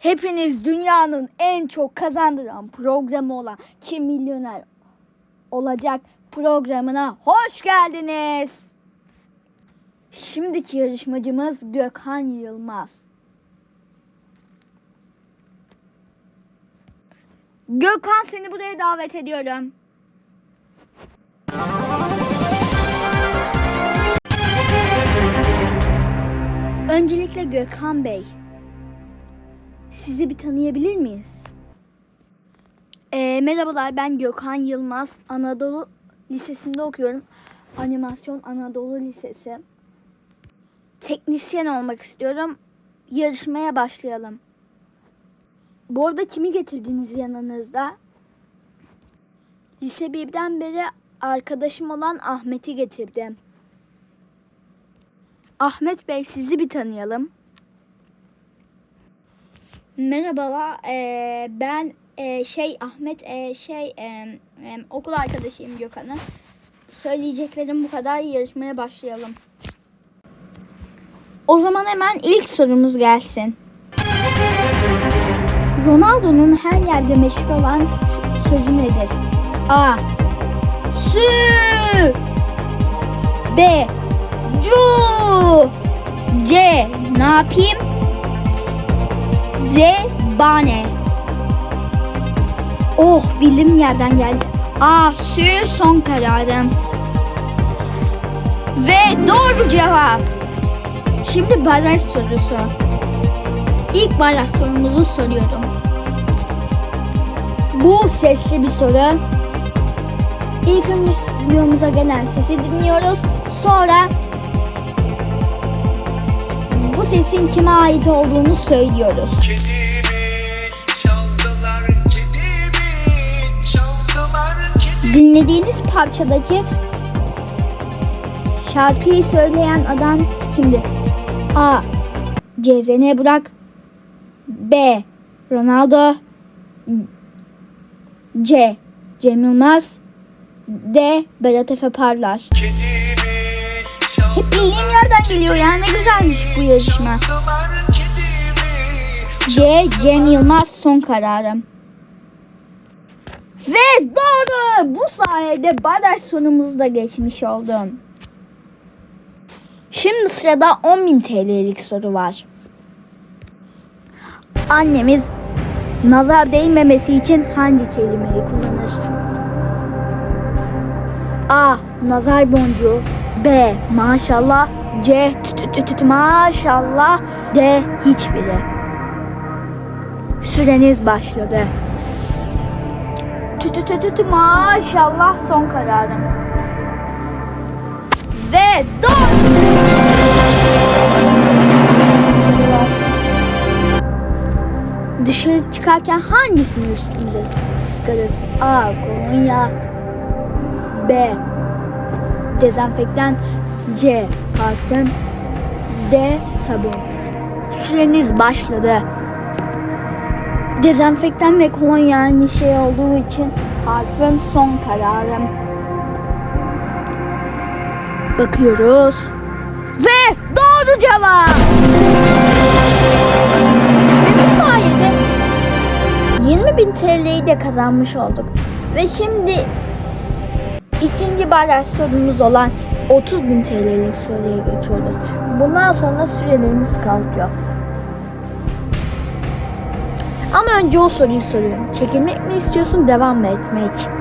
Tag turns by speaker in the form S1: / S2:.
S1: Hepiniz dünyanın en çok kazandıran programı olan Kim Milyoner Olacak programına hoş geldiniz. Şimdiki yarışmacımız Gökhan Yılmaz. Gökhan seni buraya davet ediyorum. Öncelikle Gökhan Bey, sizi bir tanıyabilir miyiz? Ee, merhabalar ben Gökhan Yılmaz. Anadolu Lisesi'nde okuyorum. Animasyon Anadolu Lisesi. Teknisyen olmak istiyorum. Yarışmaya başlayalım. Bu arada kimi getirdiniz yanınızda? Lise 1'den beri arkadaşım olan Ahmet'i getirdim. Ahmet Bey sizi bir tanıyalım. Merhabalar, eee, ben eee, şey Ahmet eee, şey eee, eee, okul arkadaşıyım Gökhan'ın. Söyleyeceklerim bu kadar. Yarışmaya başlayalım. O zaman hemen ilk sorumuz gelsin. Ronaldo'nun her yerde meşhur olan sö- sözü nedir? A. Sü B. Cu C. Ne yapayım? D. Bane Oh bildim yerden geldi. A. Sü son kararım. Ve doğru cevap. Şimdi baraj sorusu. İlk baraj sorumuzu soruyorum. Bu sesli bir soru. İlk önce stüdyomuza gelen sesi dinliyoruz. Sonra sesin kime ait olduğunu söylüyoruz.
S2: Kedimi çaldılar, kedimi çaldılar, kedimi.
S1: Dinlediğiniz parçadaki şarkıyı söyleyen adam kimdir? A. CZN Burak B. Ronaldo C. Cem Yılmaz D. Berat Efe Parlar
S2: Kedimi
S1: Hep bildiğim yerden geliyor yani ne güzelmiş bu yarışma. C. Cem Yılmaz son kararım. Ve doğru. Bu sayede baraj sorumuzu da geçmiş oldun. Şimdi sırada 10.000 TL'lik soru var. Annemiz nazar değmemesi için hangi kelimeyi kullanır? A. Nazar boncuğu B. Maşallah C. Tü tü tü tü maşallah D. Hiçbiri. Süreniz başladı. Tü tü tü tü tü maşallah son kararım. Ve. Sorular. Dışarı çıkarken hangisini üstümüze sıkarız? A. Kolonya B. Dezenfektan C. Parfüm D. Sabun Süreniz başladı. Dezenfektan ve kolonya aynı şey olduğu için parfüm son kararım. Bakıyoruz. Ve doğru cevap. Ve bu sayede 20 bin TL'yi de kazanmış olduk. Ve şimdi ikinci baraj sorumuz olan 30 bin TL'lik soruya geçiyoruz. Bundan sonra sürelerimiz kalkıyor. Ama önce o soruyu soruyorum. Çekilmek mi istiyorsun, devam mı etmek?